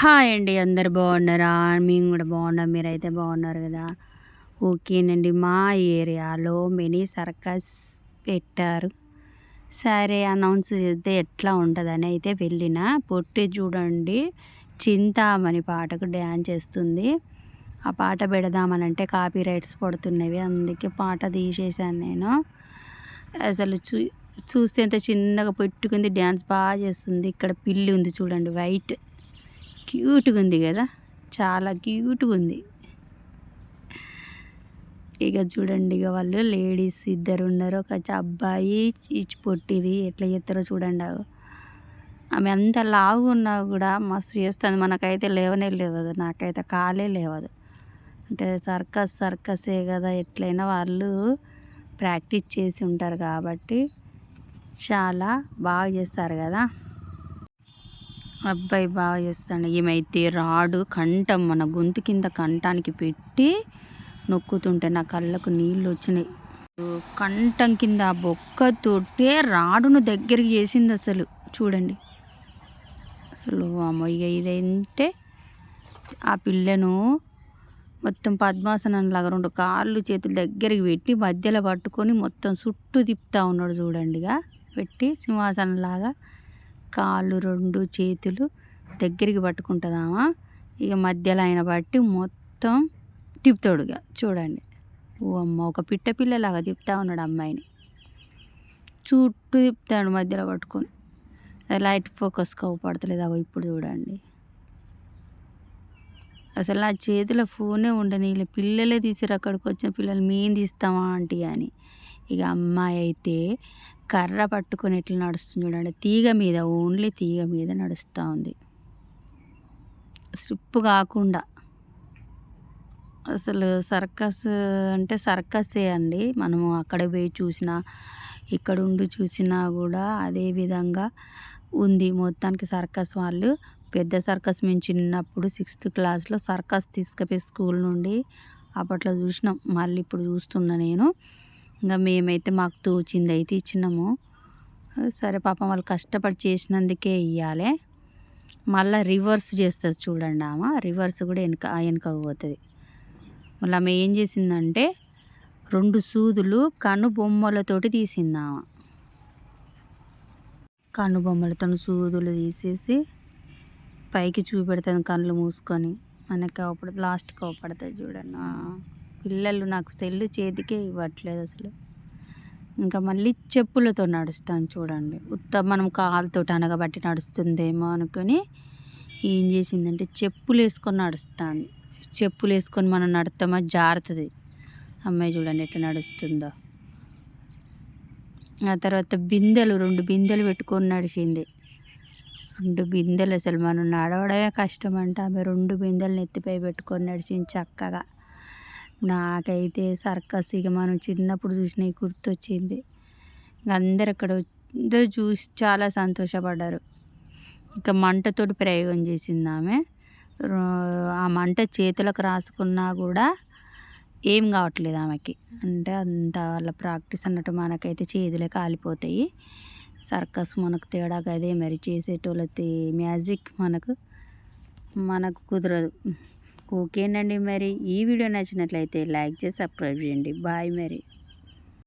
Hi అండి. అందరు బాగున్నారా? మేము కూడా బాగున్నాం. మీరైతే బాగున్నారు కదా? ఓకేనండి. మా ఏరియాలో మినీ సర్కస్ పెట్టారు. సరే అనౌన్స్ చేస్తే ఎట్లా ఉంటుందని అయితే వెళ్ళిన పొట్టి చూడండి చింతామణి పాటకు డ్యాన్స్ చేస్తుంది. ఆ పాట పెడదామనంటే కాపీ రైట్స్ పడుతున్నవి. అందుకే పాట తీసేసాను నేను. అసలు చూ చూస్తే ఎంత చిన్నగా పెట్టుకుంది. డ్యాన్స్ బాగా చేస్తుంది. ఇక్కడ పిల్లి ఉంది చూడండి వైట్. క్యూట్గా ఉంది కదా? చాలా క్యూట్గా ఉంది. ఇక చూడండి ఇక వాళ్ళు లేడీస్ ఇద్దరు ఉన్నారు. ఒక అబ్బాయి ఇచ్చి పొట్టిది. ఎట్లా చేస్తారో చూడండి. ఆమె అంత లావుగా ఉన్నా కూడా మస్తు చేస్తుంది. మనకైతే లేవనే లేవదు. నాకైతే కాలే లేవదు. అంటే సర్కస్ సర్కసే కదా. ఎట్లయినా వాళ్ళు ప్రాక్టీస్ చేసి ఉంటారు కాబట్టి చాలా బాగా చేస్తారు కదా. అబ్బాయి బాగా చేస్తాడు. ఏమైతే రాడు కంఠం మన గొంతు కింద కంఠానికి పెట్టి నొక్కుతుంటే నా కళ్ళకు నీళ్ళు వచ్చినాయి. కంఠం కింద ఆ బొక్కతోటే రాడును దగ్గరికి చేసింది అసలు. చూడండి. అసలు అమ్మయ్య ఇక ఇదంటే ఆ పిల్లను మొత్తం పద్మాసనం లాగా రెండు కాళ్ళు చేతులు దగ్గరికి పెట్టి మధ్యలో పట్టుకొని మొత్తం చుట్టూ తిప్పుతా ఉన్నాడు చూడండిగా. పెట్టి సింహాసనం లాగా కాళ్ళు రెండు చేతులు దగ్గరికి పట్టుకుంటుందామా ఇక మధ్యలో ఆయన బట్టి మొత్తం తిప్పుతాడుగా చూడండి. ఓ అమ్మ ఒక పిట్ట పిల్లలాగా తిప్పుతా ఉన్నాడు అమ్మాయిని. చుట్టూ తిప్పుతాడు మధ్యలో పట్టుకొని. లైట్ ఫోకస్ పడతలేదు అగో ఇప్పుడు చూడండి. అసలు నా చేతిలో ఫోనే ఉండని పిల్లలే తీసిరు అక్కడికి వచ్చిన పిల్లలు మేము తీస్తామా ఆంటీ అని. ఇక అమ్మాయి అయితే కర్ర పట్టుకొని ఎట్లా నడుస్తుంది చూడండి. తీగ మీద ఓన్లీ తీగ మీద నడుస్తూ ఉంది. స్లిప్ కాకుండా. అసలు సర్కస్ అంటే సర్కసే అండి. మనము అక్కడ పోయి చూసినా ఇక్కడ ఉండి చూసినా కూడా అదే విధంగా ఉంది. మొత్తానికి సర్కస్ వాళ్ళు పెద్ద సర్కస్ మేము చిన్నప్పుడు సిక్స్త్ క్లాస్లో సర్కస్ తీసుకుపోయి స్కూల్ నుండి అప్పట్లో చూసినాం. మళ్ళీ ఇప్పుడు చూస్తున్నా నేను. ఇంకా మేమైతే మాకు తోచింది అయితే ఇచ్చినాము. సరే పాపం వాళ్ళు కష్టపడి చేసినందుకే ఇవ్వాలి మళ్ళీ రివర్స్ చేస్తుంది చూడండి ఆమె. రివర్స్ కూడా వెనక వెనకకు పోతుంది. మళ్ళీ ఆమె ఏం చేసిందంటే రెండు సూదులు కనుబొమ్మలతోటి తీసింది ఆమె. కనుబొమ్మలతో సూదులు తీసేసి పైకి చూపెడుతుంది కళ్ళు మూసుకొని. మనకి అప్పుడు లాస్ట్కి అవపడుతుంది చూడండి. పిల్లలు నాకు సెల్లు చేతికే ఇవ్వట్లేదు అసలు. ఇంకా మళ్ళీ చెప్పులతో నడుస్తాను చూడండి. ఉత్త మనం కాలుతో అనగబట్టి నడుస్తుందేమో అనుకొని ఏం చేసిందంటే చెప్పులు వేసుకొని నడుస్తుంది. చెప్పులు వేసుకొని మనం నడుతామా? జారుతుంది. అమ్మాయి చూడండి ఎట్లా నడుస్తుందో. ఆ తర్వాత బిందెలు రెండు బిందెలు పెట్టుకొని నడిచింది. రెండు బిందెలు అసలు మనం నడవడమే కష్టం అంట. ఆమె రెండు బిందెలు నెత్తిపై పెట్టుకొని నడిచింది చక్కగా. నాకైతే సర్కస్ ఇక మనం చిన్నప్పుడు చూసినవి గుర్తొచ్చింది. అందరు అక్కడ అందరూ చూసి చాలా సంతోషపడ్డారు. ఇంకా మంటతోటి ప్రయోగం చేసింది ఆమె. ఆ మంట చేతులకు రాసుకున్నా కూడా ఏం కావట్లేదు ఆమెకి. అంటే అంత వాళ్ళ ప్రాక్టీస్ అన్నట్టు మనకైతే చేతులే కాలిపోతాయి. సర్కస్ మనకు తేడా అదే మరి చేసేటోళ్ళది మ్యాజిక్ మనకు మనకు కుదరదు. ఓకేనండి మరి. ఈ వీడియో నచ్చినట్లయితే లైక్ చేసి సబ్స్క్రైబ్ చేయండి. బాయ్ మరి.